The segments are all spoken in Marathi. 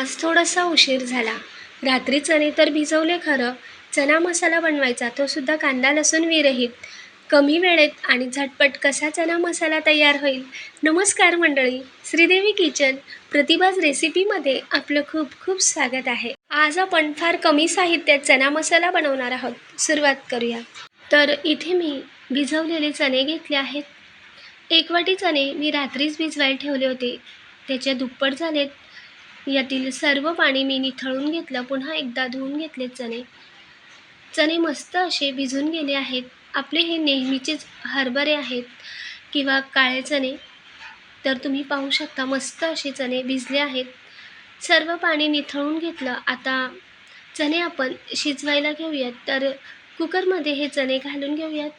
आज थोडासा उशीर झाला. रात्री चणे तर भिजवले खरं चना मसाला बनवायचा तो सुद्धा कांदा लसूण विरहित कमी वेळेत आणि झटपट कसा चना मसाला तयार होईल? नमस्कार मंडळी श्रीदेवी किचन प्रतिभाज रेसिपीमध्ये आपलं खूप खूप स्वागत आहे. आज आपण फार कमी साहित्यात चना मसाला बनवणार आहोत. सुरुवात करूया. तर इथे मी भिजवलेले चणे घेतले आहेत. एक वाटी चणे मी रात्रीच भिजवायला ठेवले होते. त्याच्या दुप्पट झालेत. यातील सर्व पाणी मी निथळून घेतलं पुन्हा एकदा धुवून घेतले चणे. चणे मस्त असे भिजून गेले आहेत. आपले हे नेहमीचेच हरभरे आहेत किंवा काळे चणे तर तुम्ही पाहू शकता मस्त असे चणे भिजले आहेत. सर्व पाणी निथळून घेतलं. आता चणे आपण शिजवायला घेऊयात. तर कुकरमध्ये हे चणे घालून घेऊयात.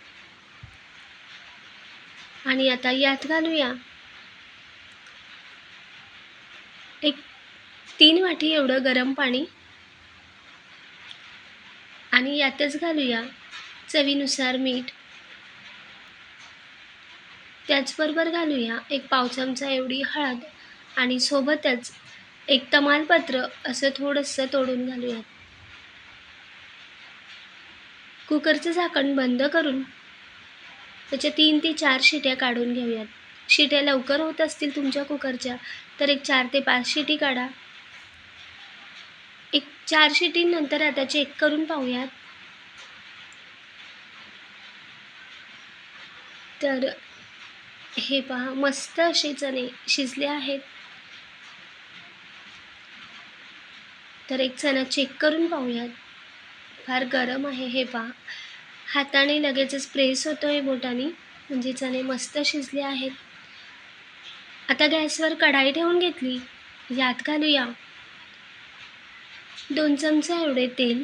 आणि आता यात घालूया. एक तीन वाटी एवढं गरम पाणी आणि यातच घालूया चवीनुसार मीठ. त्याचबरोबर घालूया एक पाव चमचा एवढी हळद आणि सोबतच एक तमालपत्र असं थोडंसं तोडून घालूयात. कुकरचं झाकण बंद करून त्याच्या तीन ते चार शिट्या काढून घेऊयात. शिट्या लवकर होत असतील तुमच्या कुकरच्या तर एक चार ते पाच शिटी काढा. चारशे चार नंतर आता चेक करून पाहूयात. तर हे पहा मस्त असे चणे शिजले आहेत. तर एक चणा चेक करून पाहूयात. फार गरम आहे हे पहा. हाताने लगेचच प्रेस होतो आहे बोटाने म्हणजे चणे मस्त शिजले आहेत. आता गॅसवर कढाई ठेवून घेतली. यात घालूया. दोन चमचा एवढे तेल.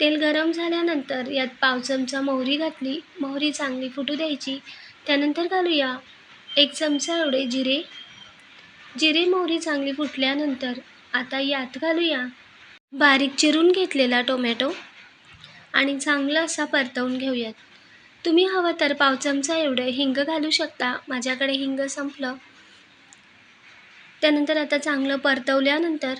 तेल गरम झाल्यानंतर यात पाव चमचा मोहरी घातली. मोहरी चांगली फुटू द्यायची. त्यानंतर घालूया एक चमचा एवढे जिरे. जिरे मोहरी चांगली फुटल्यानंतर आता यात घालूया बारीक चिरून घेतलेला टोमॅटो आणि चांगला असा परतवून घेऊयात. तुम्ही हवं तर पाव चमचा एवढं हिंग घालू शकता. माझ्याकडे हिंग संपलं. त्यानंतर आता चांगलं परतवल्यानंतर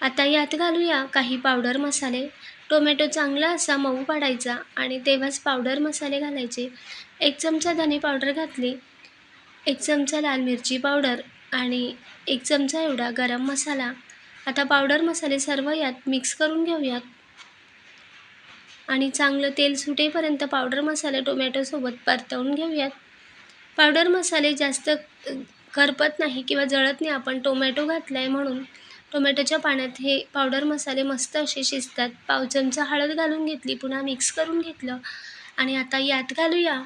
आता यात घालूया काही पावडर मसाले. टोमॅटो चांगला असा मऊ पाडायचा आणि तेव्हाच पावडर मसाले घालायचे. एक चमचा धने पावडर घातली एक चमचा लाल मिरची पावडर आणि एक चमचा एवढा गरम मसाला. आता पावडर मसाले सर्व यात मिक्स करून घेऊयात. आणि चांगलं तेल सुटेपर्यंत पावडर मसाले टोमॅटोसोबत परतवून घेऊयात. पावडर मसाले जास्त करपत नाही किंवा जळत नाही. आपण टोमॅटो घातला आहे म्हणून टोमॅटोच्या पाण्यात हे पावडर मसाले मस्त असे शिजतात. पाव चमचा हळद घालून घेतली पुन्हा मिक्स करून घेतलं आणि आता यात घालूया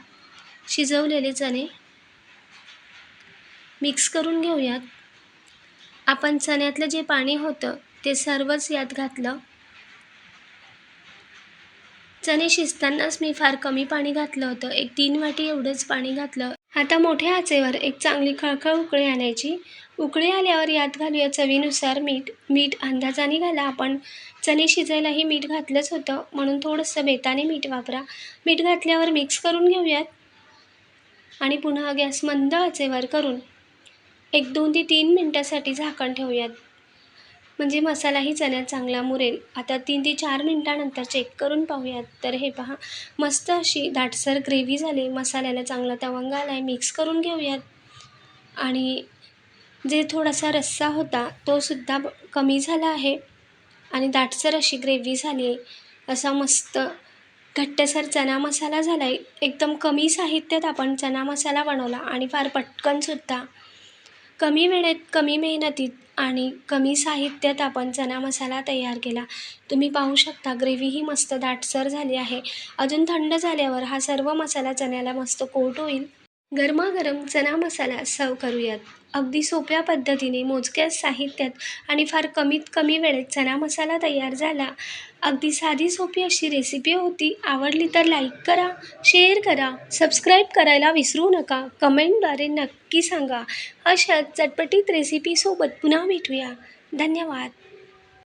शिजवलेले चणे. मिक्स करून घेऊयात. आपण चण्यातलं जे पाणी होतं ते सर्वच यात घातलं. चणे शिजतानाच मी फार कमी पाणी घातलं होतं. एक तीन वाटी एवढंच पाणी घातलं. आता मोठ्या आचेवर एक चांगली खळखळ उकळी आणायची. उकळी आल्यावर यात घालूया चवीनुसार मीठ. मीठ अंदाजाने घाला आपण चणे शिजायलाही मीठ घातलंच होतं. म्हणून थोडंसं बेताने मीठ वापरा. मीठ घातल्यावर मिक्स करून घेऊयात. आणि पुन्हा गॅस मंद आचेवर करून एक दोन ते तीन मिनटासाठी झाकण ठेवूयात. म्हणजे मसालाही चण्यात चांगला मुरेल. आता तीन ते चार मिनटानंतर चेक करून पाहूयात. तर हे पहा मस्त अशी दाटसर ग्रेव्ही झाली. मसाल्याला चांगला तवंग आला आहे मिक्स करून घेऊयात. आणि जे थोडासा रस्सा होता तोसुद्धा कमी झाला आहे. आणि दाटसर अशी ग्रेव्ही झाली आहे असा मस्त घट्टसर चना मसाला झाला आहे एकदम कमी साहित्यात आपण चना मसाला बनवला आणि फार पटकनसुद्धा कमी वेळेत कमी मेहनतीत आणि कमी साहित्यात आपण चना मसाला तयार केला. तुम्ही पाहू शकता ग्रेव्हीही मस्त दाटसर झाली आहे. अजून थंड झाल्यावर हा सर्व मसाला चण्याला मस्त कोट होईल. गरमागरम चना मसाला सर्व करूयात. अगदी सोप्या पद्धतीने मोजक्या साहित्यात आणि फार कमीत कमी वेळेत चना मसाला तयार झाला. अगदी साधी सोपी अशी रेसिपी होती. आवडली तर लाईक करा शेअर करा सबस्क्राईब करायला विसरू नका. कमेंटद्वारे नक्की सांगा. अशाच चटपटीत रेसिपीसोबत पुन्हा भेटूया. धन्यवाद.